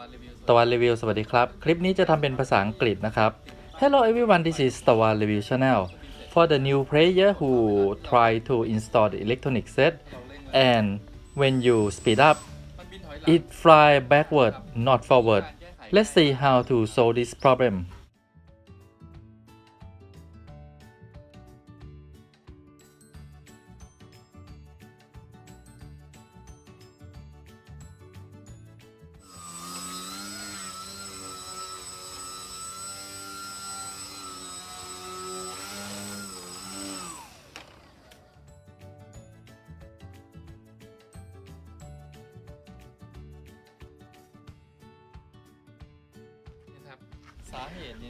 วันรีวิว ตะวันรีวิวสวัสดีครับ คลิปนี้จะทำเป็นภาษาอังกฤษนะครับ Hello everyone this is ตะวัน Review Channel for the new player who try to install the electronic set เราเล่นเลย and when you speed up มันบินถอยหลัง it fly backward not forward การแก้ไข let's see how to solve this problem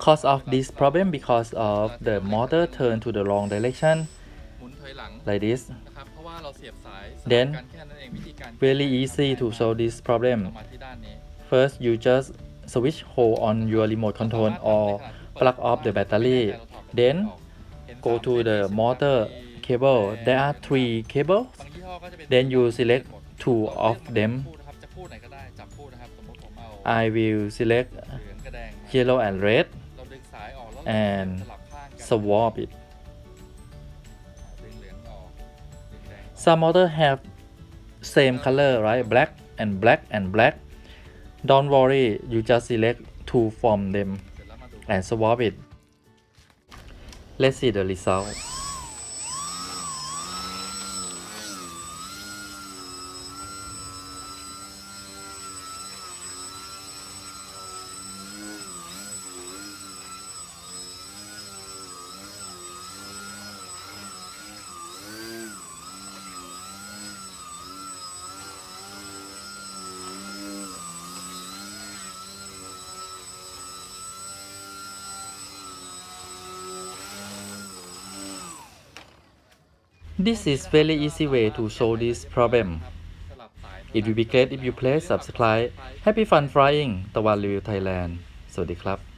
cause of this problem because of the motor turn to the wrong direction หมุนถอยหลัง like this นะครับ เพราะว่าเราเสียบสายสลับ Then กันแค่นั้นเองวิธีการ very easy to solve this เรา problem มาที่ด้านนี้ first you just switch hold on your remote control or plug off the battery then go to the motor cable there are three cables บางยี่ห้อก็จะเป็น then you select two of them พูดนะครับจะพูดไหนก็ได้จับพูดนะครับ สมมติผมเอา I will select yellow and red เราดึงสายออกแล้ว and สลับข้างกัน swap it ดึงเหลืองออกดึงแดงออก some motor have same color right black and black and black don't worry you just select two from them เสร็จแล้วมาดู and swap it let's see the result This is very easy way to solve this problem. สลับสาย It will be great if you please subscribe. Happy fun flying ตะวันรีวิวไทยแลนด์ สวัสดีครับ